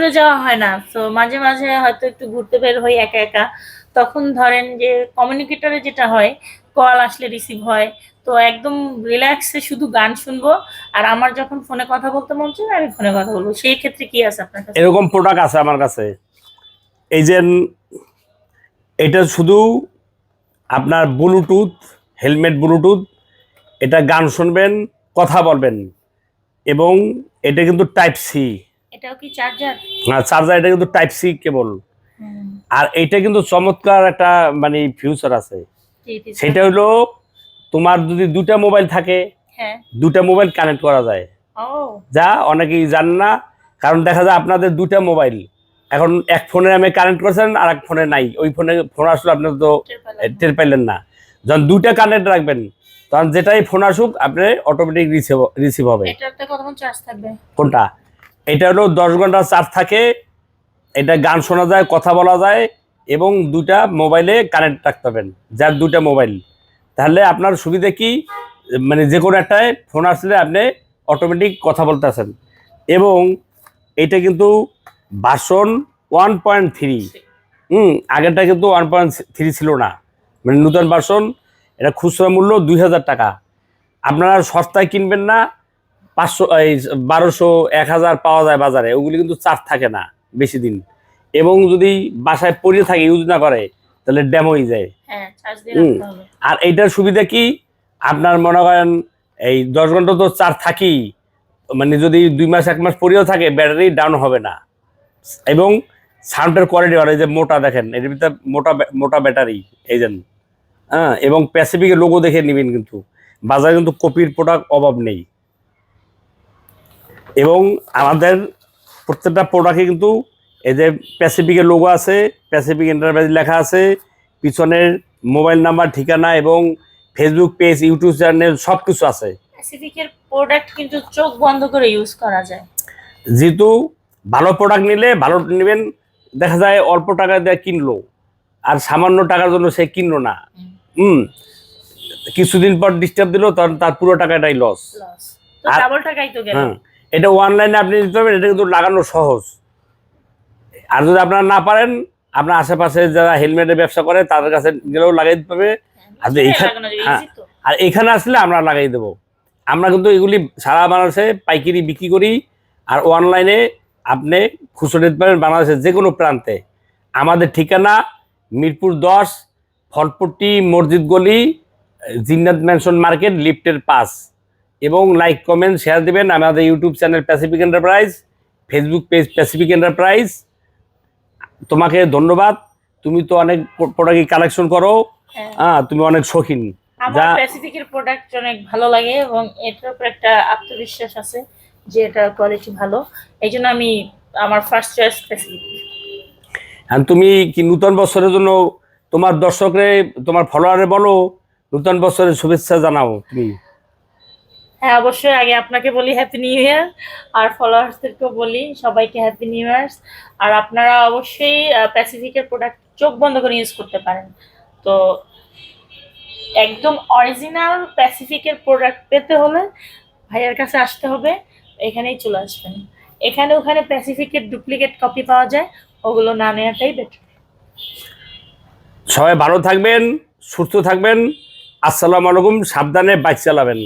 ট্যুরে যাওয়া হয় না। তো মাঝে মাঝে হয়তো একটু ঘুরতে বের হই একা একা। তখন ধরেন যে কমিউনিকেটরে যেটা হয় কল আসলে রিসিভ হয়। তো একদম রিল্যাক্সে শুধু গান শুনব আর আমার যখন ফোনে কথা বলতে মন চায় আমি ফোনে কথা বলব। সেই ক্ষেত্রে কি আছে আপনার কাছে? এরকম প্রোডাক্ট আছে আমার কাছে। এই যে এটা শুধু আপনার ব্লুটুথ হেলমেট ব্লুটুথ এটা গান শুনবেন, কথা বলবেন। এবং এটা কিন্তু টাইপ সি এটাও কি চার্জার চার্জার এটা কিন্তু টাইপ সি কেবল আর এটা কিন্তু চমৎকার একটা মানে ফিউচার আছে। সেটা হলো তোমার যদি দুটা মোবাইল থাকে দুটা মোবাইল কানেক্ট করা যায়। যা অনেকেই জান না কারণ দেখা যায় আপনাদের দুটা মোবাইল এখন এক ফোনে আমি কানেক্ট করছেন আর এক ফোনে নাই। ওই ফোনে ফোন আসলে আপনার তো টের পাইলেন না। যখন দুইটা কানেক্ট রাখবেন তখন যেটাই ফোন আসুক আপনি অটোমেটিক রিসিভ রিসিভ হবে। কোনটা? এটা হলো দশ ঘণ্টা চার্জ থাকে, এটা গান শোনা যায়, কথা বলা যায়, এবং দুটা মোবাইলে কানেক্ট রাখতে পারবেন, যার দুটা মোবাইল। তাহলে আপনার সুবিধা কি? মানে যে কোনো একটায় ফোন আসলে আপনি অটোমেটিক কথা বলতেছেন। এবং এটা কিন্তু version one point three hmm, আগেরটা কিন্তু ওয়ান পয়েন্ট থ্রি ছিল না। মানে নতুন ভার্সন এটা খুচরা মূল্য দুই হাজার টাকা। আপনারা সস্তায় কিনবেন না পাঁচশো এই বারোশো এক হাজার পাওয়া যায় বাজারে ওগুলি কিন্তু চার্জ থাকে না বেশি দিন। এবং যদি বাসায় পড়ে থাকে ইউজ না করে তাহলে ড্যাম হয়ে যায় হ্যাঁ। আর এইটার সুবিধা কি? আপনার মনে করেন এই দশ ঘণ্টা তো চার্জ থাকি মানে যদি দুই মাস এক মাস পরেও থাকে ব্যাটারি ডাউন হবে না। এবং সাউন্ডের কোয়ালিটি ভালো এই যে মোটা দেখেন এর ভিতরে মোটা মোটা ব্যাটারি এই যেন হ্যাঁ এবং প্যাসিফিকের লোগো দেখে নেবেন কিন্তু। বাজারে কিন্তু কপির প্রোডাক্ট অভাব নেই। এবং আমাদের প্রত্যেকটা প্রোডাক্টে কিন্তু এই যে প্যাসিফিকের লোগো আছে প্যাসিফিক এন্টারপ্রাইজ লেখা আছে পিছনের মোবাইল নাম্বার ঠিকানা এবং ফেসবুক পেজ ইউটিউব চ্যানেল সব কিছু আছে। প্যাসিফিকের প্রোডাক্ট কিন্তু চোখ বন্ধ করে ইউজ করা যায়। যেহেতু ভালো প্রোডাক্ট নিলে ভালো নেবেন দেখা যায় অল্প টাকা দিয়ে কিনলো আর সামান্য টাকার জন্য সে কিনলো না। হুম। কিছুদিন পর ডিস্টার্ব দিল তখন তার পুরো টাকাটাই লস আর- ডাবল টাকাই তো গেল। হ্যাঁ। এটা অনলাইনে আপনি দিতে পারবেন এটা কিন্তু লাগানো সহজ। আর যদি আপনারা না পারেন আপনার আশেপাশে যারা হেলমেটের ব্যবসা করে তাদের কাছে গেলেও লাগাই দিতে পারবে। আর হ্যাঁ, এখানে- হ্যাঁ। আর এখানে আসলে আমরা লাগাই দেবো। আমরা কিন্তু এগুলি সারা বাংলাদেশে পাইকারি বিক্রি করি আর অনলাইনে আপনি খুচরো দিতে পারেন বাংলাদেশের যে কোনো প্রান্তে। আমাদের ঠিকানা মিরপুর দশ ফলপট্টি মসজিদ গলি জিন্নাত ম্যানশন মার্কেট লিফটের পাস এবং লাইক কমেন্ট শেয়ার দিবেন আমাদের YouTube channel Pacific Enterprise Facebook page Pacific Enterprise তোমাকে ধন্যবাদ। তুমি তো অনেক প্রোডাক্ট কালেকশন করো। হ্যাঁ। হ্যাঁ তুমি অনেক শৌখিন। আমার প্যাসিফিকের প্রোডাক্ট অনেক ভালো লাগে এবং এটার উপর একটা আত্মবিশ্বাস আছে যে এটা কোয়ালিটি ভালো। এই জন্য আমি আমার ফার্স্ট চয়েস প্যাসিফিক আর তুমি কি নূতন বছরের জন্য তোমার দর্শকরে তোমার ফলোয়ারে বলো নূতন বছরের শুভেচ্ছা জানাও তুমি। হ্যাঁ অবশ্যই আগে আপনাকে বলি হ্যাপি নিউ ইয়ার আর ফলোয়ার্সদেরকেও বলি সবাইকে হ্যাপি নিউ ইয়ার্স আর আপনারা অবশ্যই প্যাসিফিকের প্রোডাক্ট চোখ বন্ধ করে ইউজ করতে পারেন। তো একদম অরিজিনাল প্যাসিফিকের প্রোডাক্ট পেতে হলে ভাইয়ার কাছে আসতে হবে, এখানেই চলে আসবেন। এখানে ওখানে প্যাসিফিকের ডুপ্লিকেট কপি পাওয়া যায়, ওগুলো না নেওয়াটাই বেটার সবাই ভালো থাকবেন, সুস্থ থাকবেন, আসসালামু আলাইকুম, সাবধানে বাইক চালাবেন।